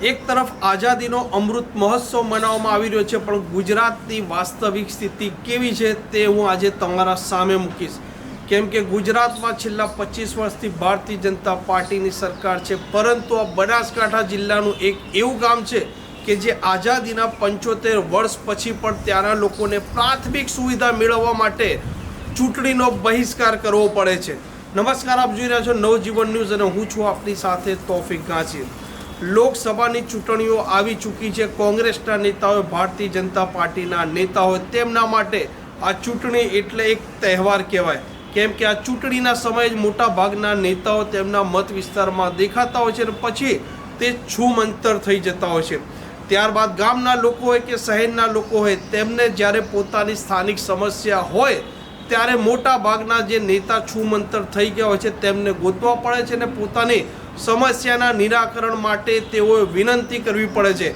એક તરફ આઝાદીનો અમૃત મહોત્સવ મનાવવામાં આવી રહ્યો છે, પણ ગુજરાતની વાસ્તવિક સ્થિતિ કેવી છે તે હું આજે તમારા સામે મૂકીશ. કેમ કે ગુજરાતમાં છેલ્લા પચીસ વર્ષથી ભારતીય જનતા પાર્ટીની સરકાર છે, પરંતુ આ બનાસકાંઠા જિલ્લાનું એક એવું ગામ છે કે જે આઝાદીના પંચોતેર વર્ષ પછી પણ ત્યાંના લોકોને પ્રાથમિક સુવિધા મેળવવા માટે ચૂંટણીનો બહિષ્કાર કરવો પડે છે. નમસ્કાર, આપ જોઈ રહ્યા છો નવજીવન ન્યૂઝ અને હું છું આપની સાથે તોફિક ગાંચી લોકસભાની ચૂંટણીઓ આવી ચૂકી છે. કોંગ્રેસના નેતાઓ ભારતીય જનતા પાર્ટીના નેતાઓ તેમના માટે આ ચૂંટણી એટલે એક તહેવાર કહેવાય. કેમ કે આ ચૂંટણીના સમયે જ મોટા ભાગના નેતાઓ તેમના મત વિસ્તારમાં દેખાતા હોય છે અને પછી તે છૂમંતર થઈ જતા હોય છે. ત્યારબાદ ગામના લોકો હોય કે શહેરના લોકો હોય, તેમને જ્યારે પોતાની સ્થાનિક સમસ્યા હોય ત્યારે મોટા ભાગના જે નેતા છૂમંતર થઈ ગયા હોય છે, તેમને ગોતવા પડે છે અને પોતાની સમસ્યાના નિરાકરણ માટે તેઓએ વિનંતી કરવી પડે છે.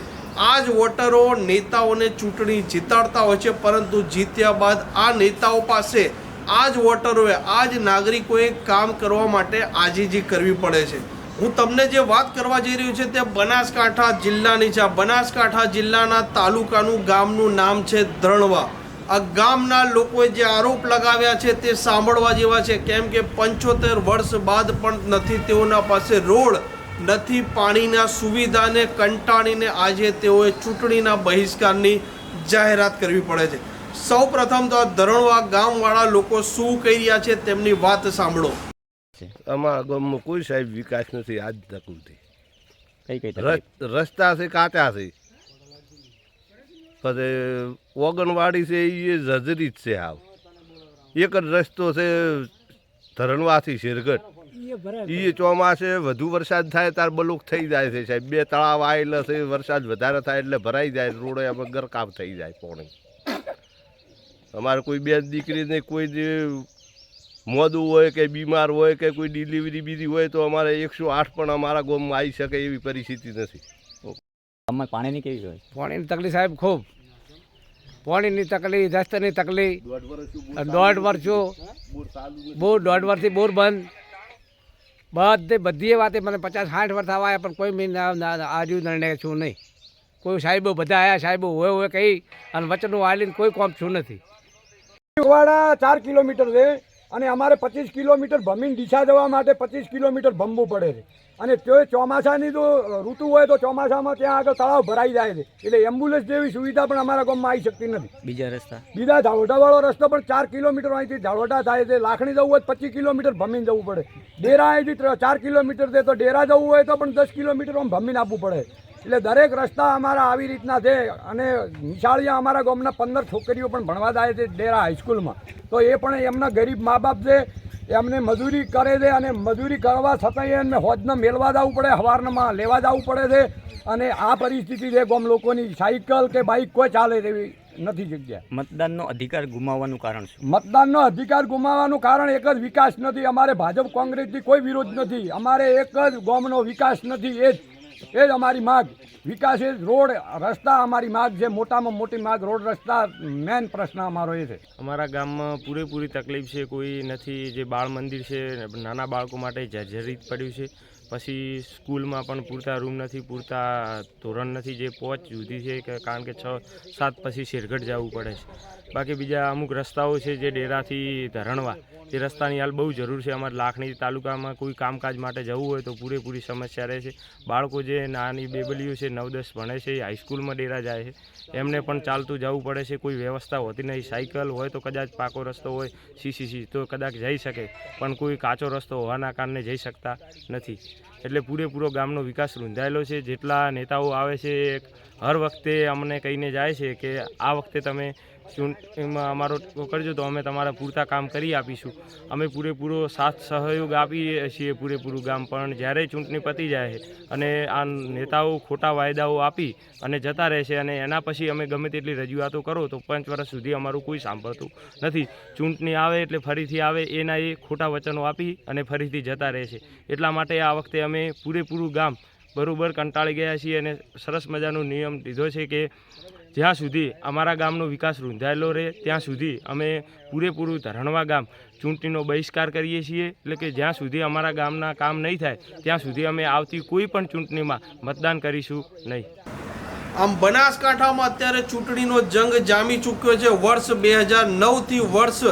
આ જ વોટરો નેતાઓને ચૂંટણી જીતાડતા હોય છે, પરંતુ જીત્યા બાદ આ નેતાઓ પાસે આ જ વોટરોએ આ જ નાગરિકોએ કામ કરવા માટે આજીજી કરવી પડે છે. હું તમને જે વાત કરવા જઈ રહ્યું છે, તે બનાસકાંઠા જિલ્લાની છે. બનાસકાંઠા જિલ્લાના તાલુકાનું ગામનું નામ છે ધરણવા આ ગામના લોકોએ જે આરોપ લગાવ્યા છે તે સાંભળવા જેવા છે. કેમ કે પંચોતેર વર્ષ બાદ પણ નથી તેઓના પાસે રોડ નથી પાણીના સુવિધાને કંટાળીને આજે તેઓએ ચૂંટણીના બહિષ્કારની જાહેરાત કરવી પડે છે. સૌ પ્રથમ તો આ ધરણવા ગામવાળા લોકો શું કહી રહ્યા છે તેમની વાત સાંભળો. અમારા ગામમાં કોઈ સાહેબ વિકાસ નથી આજ તક સુધી કઈ કઈ તકલીફ રસ- રસ્તા છે કાચા છે. પછી ઓગણવાડી છે એ જજરી જ છે આવ. એક જ રસ્તો છે ધરણવાથી શેરગઢ. એ ચોમાસે વધુ વરસાદ થાય તાર બલુક થઈ જાય છે સાહેબ. બે તળાવ આવેલા છે વરસાદ વધારે થાય એટલે ભરાઈ જાય રોડે અમે ગરકાપ થઈ જાય પોણી. અમારે કોઈ બે દીકરીને કોઈ જે મોદું હોય કે બીમાર હોય કે કોઈ ડિલિવરી બીજી હોય તો અમારે એકસો આઠ પણ અમારા ગામમાં આવી શકે એવી પરિસ્થિતિ નથી. ગામમાં પાણીની કેવી હોય પાણીની તકલીફ સાહેબ ખૂબ. પાણીની તકલીફ દસ્તની તકલીફ. દોઢ વર્ષો બોર દોઢ વર્ષથી બોર બંધ. બધે બધી વાતે મને પચાસ સાઠ વર્ષ આવ્યા પણ કોઈ મેં આજુ નિર્ણય છું નહીં. કોઈ સાહેબો બધા આવ્યા સાહેબો હોય હોય કહી અને વચનો આલીને કોઈ કોમ છું નથી. ચાર કિલોમીટર છે. અને અમારે પચીસ કિલોમીટર ભમીને ડીસા જવા માટે પચીસ કિલોમીટર ભમવું પડે છે. અને તે ચોમાસાની જો ઋતુ હોય તો ચોમાસામાં ત્યાં આગળ તળાવ ભરાઈ જાય છે. એટલે એમ્બ્યુલન્સ જેવી સુવિધા પણ અમારા ગામમાં આવી શકતી નથી. બીજા રસ્તા? બીજા ઝાલોટાવાળો રસ્તો પણ ચાર કિલોમીટર અહીંથી ઝાલોટા થાય છે. લાખણી જવું હોય તો પચીસ કિલોમીટર ભમીને જવું પડે. ડેરા અહીંથી ચાર કિલોમીટર છે તો ડેરા જવું હોય તો પણ દસ કિલોમીટર આમ ભમીને આપવું પડે. એટલે દરેક રસ્તા અમારા આવી રીતના છે અને નિશાળિયા અમારા ગામના પંદર છોકરીઓ પણ ભણવા જાય છે ડેરા હાઈસ્કૂલમાં. તો એ પણ એમના ગરીબ મા બાપ છે એમને મજૂરી કરે છે અને મજૂરી કરવા છતાંય એમને હોજને મેળવા જવું પડે હવારમાં લેવા જવું પડે છે. અને આ પરિસ્થિતિ છે ગામ લોકોની સાયકલ કે બાઇક કોઈ ચાલે તેવી નથી જગ્યા. મતદાનનો અધિકાર ગુમાવવાનું કારણ શું? મતદાનનો અધિકાર ગુમાવવાનું કારણ એક જ વિકાસ નથી. અમારે ભાજપ કોંગ્રેસથી કોઈ વિરોધ નથી. અમારે એક જ ગામનો વિકાસ નથી. એ જ એ જ અમારી માગ. વિકાસ જ રોડ રસ્તા અમારી માગ છે. મોટામાં મોટી માગ રોડ રસ્તા મેન પ્રશ્ન અમારો એ છે. અમારા ગામમાં પૂરેપૂરી તકલીફ છે. કોઈ નથી. જે બાળ મંદિર છે, નાના બાળકો માટે જર્જરિત પડ્યું છે. પછી સ્કૂલમાં પણ પૂરતા રૂમ નથી, પૂરતા ધોરણ નથી. જે પહોંચ જુદી છે કે કારણ કે છ, સાત પછી શેરગઢ જવું પડે છે. બાકી બીજા અમુક રસ્તાઓ છે જે ડેરાથી ધરણવા. તે રસ્તાની હાલ બહુ જરૂર છે. અમારા લાખણી તાલુકામાં કોઈ કામકાજ માટે જવું હોય તો પૂરેપૂરી સમસ્યા રહે છે. બાળકો જે નાની બેબલીઓ છે નવ દસ ભણે છે એ હાઈસ્કૂલમાં ડેરા જાય છે. એમને પણ ચાલતું જવું પડે છે, કોઈ વ્યવસ્થા હોતી નહીં. સાયકલ હોય તો કદાચ પાકો રસ્તો હોય, સીસીસી, તો કદાચ જઈ શકે, પણ કોઈ કાચો રસ્તો હોવાના કારણે જઈ શકતા નથી. એટલે પૂરેપૂરો ગામનો વિકાસ રૂંધાયેલો છે. જેટલા નેતાઓ આવે છે હર વખતે અમને કહીને જાય છે કે આ વખતે તમે ચૂંટણીમાં અમારો કરજો તો અમે તમારા પૂરતા કામ કરી આપીશું. અમે પૂરેપૂરો સાથ, સહયોગ આપીએ છીએ પૂરેપૂરું ગામ. પણ જ્યારે ચૂંટણી પતી જાય અને આ નેતાઓ ખોટા વાયદાઓ આપી અને જતા રહેશે અને એના પછી અમે ગમે તેટલી રજૂઆતો કરો તો પાંચ વર્ષ સુધી અમારું કોઈ સાંભળતું નથી. ચૂંટણી આવે એટલે ફરીથી આવે, એના એ ખોટા વચનો આપી અને ફરીથી જતા રહેશે. એટલા માટે આ વખતે અમે પૂરેપૂરું ગામ બરાબર કંટાળી ગયા છીએ અને સરસ મજાનો નિયમ લીધો છે કે જ્યાં સુધી અમારા ગામનો વિકાસ રૂંધાયેલો રહે, ત્યાં સુધી અમે પૂરેપૂરું ધરણવા ગામ ચૂંટણીનો બહિષ્કાર કરીએ છીએ. એટલે કે જ્યાં સુધી અમારા ગામના કામ નહીં થાય, ત્યાં સુધી અમે આવતી કોઈ પણ ચૂંટણીમાં મતદાન કરીશું નહીં. આમ બનાસકાંઠામાં અત્યારે ચૂંટણીનો જંગ જામી ચૂક્યો છે. વર્ષ બે હજાર નવથી વર્ષ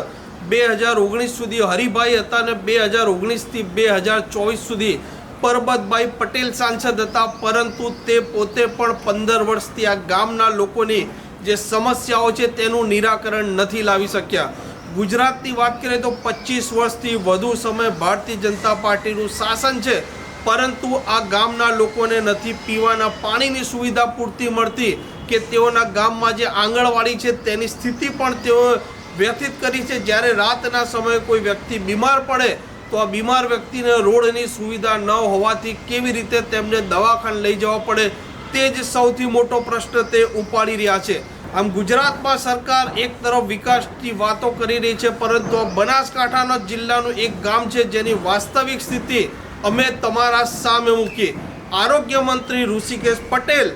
બે હજાર ઓગણીસ સુધી હરિભાઈ હતા અને બે હજાર ઓગણીસથી બે હજાર ચોવીસ સુધી પરબતભાઈ પટેલ સાંસદ હતા, પરંતુ તે પોતે પણ પંદર વર્ષથી આ ગામના લોકોની જે સમસ્યાઓ છે તેનું નિરાકરણ નથી લાવી શક્યા. ગુજરાતની વાત કરીએ તો પચીસ વર્ષથી વધુ સમય ભારતીય જનતા પાર્ટીનું શાસન છે, પરંતુ આ ગામના લોકોને નથી પીવાના પાણીની સુવિધા પૂરતી મળતી કે તેઓના ગામમાં જે આંગણવાડી છે તેની સ્થિતિ પણ તેઓ વ્યથિત કરી છે. જ્યારે રાતના સમયે કોઈ વ્યક્તિ બીમાર પડે તો આ બીમાર વ્યક્તિને રોડની સુવિધા ન હોવાથી કેવી રીતે તેમને દવાખાને લઈ જવા પડે તે જ સૌથી મોટો પ્રશ્ન તે ઉપાડી રહ્યા છે. આમ ગુજરાતમાં સરકાર એક તરફ વિકાસની વાતો કરી રહી છે, પરંતુ આ બનાસકાંઠાના જિલ્લાનું એક ગામ છે જેની વાસ્તવિક સ્થિતિ અમે તમારા સામે મૂકી આરોગ્ય મંત્રી ઋષિકેશ પટેલ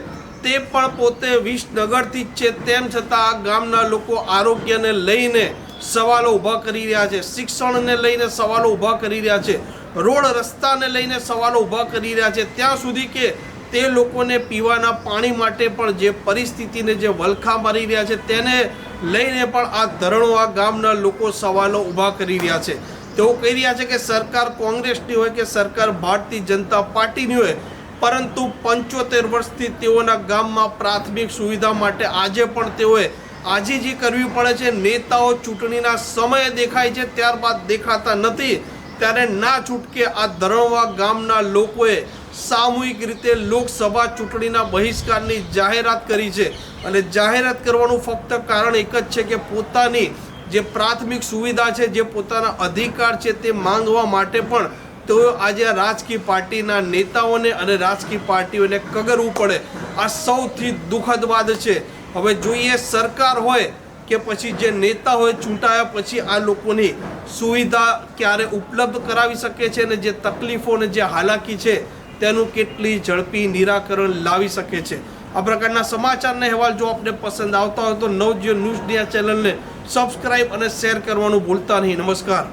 તે પણ પોતે વિસનગરથી જ છે, તેમ છતાં આ ગામના લોકો આરોગ્યને લઈને સવાલો ઊભા કરી રહ્યા છે. શિક્ષણને લઈને સવાલો ઊભા કરી રહ્યા છે. રોડ રસ્તાને લઈને સવાલો ઊભા કરી રહ્યા છે. ત્યાં સુધી કે તે લોકોને પીવાના પાણી માટે પણ જે પરિસ્થિતિને જે વલખા મારી રહ્યા છે તેને લઈને પણ આ ધરણવા ગામના લોકો સવાલો ઊભા કરી રહ્યા છે. તેઓ કહી રહ્યા છે કે સરકાર કોંગ્રેસની હોય કે સરકાર ભારતીય જનતા પાર્ટીની હોય, પરંતુ પંચોતેર વર્ષથી તેઓના ગામમાં પ્રાથમિક સુવિધા માટે આજે પણ તેઓએ આજીજી કરવી પડે છે. નેતાઓ ચૂંટણીના સમયે દેખાય છે, ત્યારબાદ દેખાતા નથી. ત્યારે ના છૂટકે આ ધરણવા ગામના લોકોએ સામૂહિક રીતે લોકસભા ચૂંટણીના બહિષ્કારની જાહેરાત કરી છે. અને જાહેરાત કરવાનું ફક્ત કારણ એક જ છે કે પોતાની જે પ્રાથમિક સુવિધા છે, જે પોતાના અધિકાર છે તે માંગવા માટે પણ તેઓ આજે આ રાજકીય પાર્ટીના નેતાઓને અને રાજકીય પાર્ટીઓને કગરવું પડે. આ સૌથી દુઃખદ વાત છે. હવે જોઈએ સરકાર હોય કે પછી જે નેતા હોય ચૂંટાયા પછી આ લોકોની સુવિધા ક્યારે ઉપલબ્ધ કરાવી શકે છે અને જે તકલીફો અને જે હાલાકી છે તેનું કેટલી ઝડપી નિરાકરણ લાવી શકે છે. આ પ્રકારના સમાચારના અહેવાલ જો આપને પસંદ આવતા હોય તો નવજીવન ન્યૂઝ ડિયા ચેનલને સબસ્ક્રાઇબ અને શેર કરવાનું ભૂલતા નહીં. નમસ્કાર.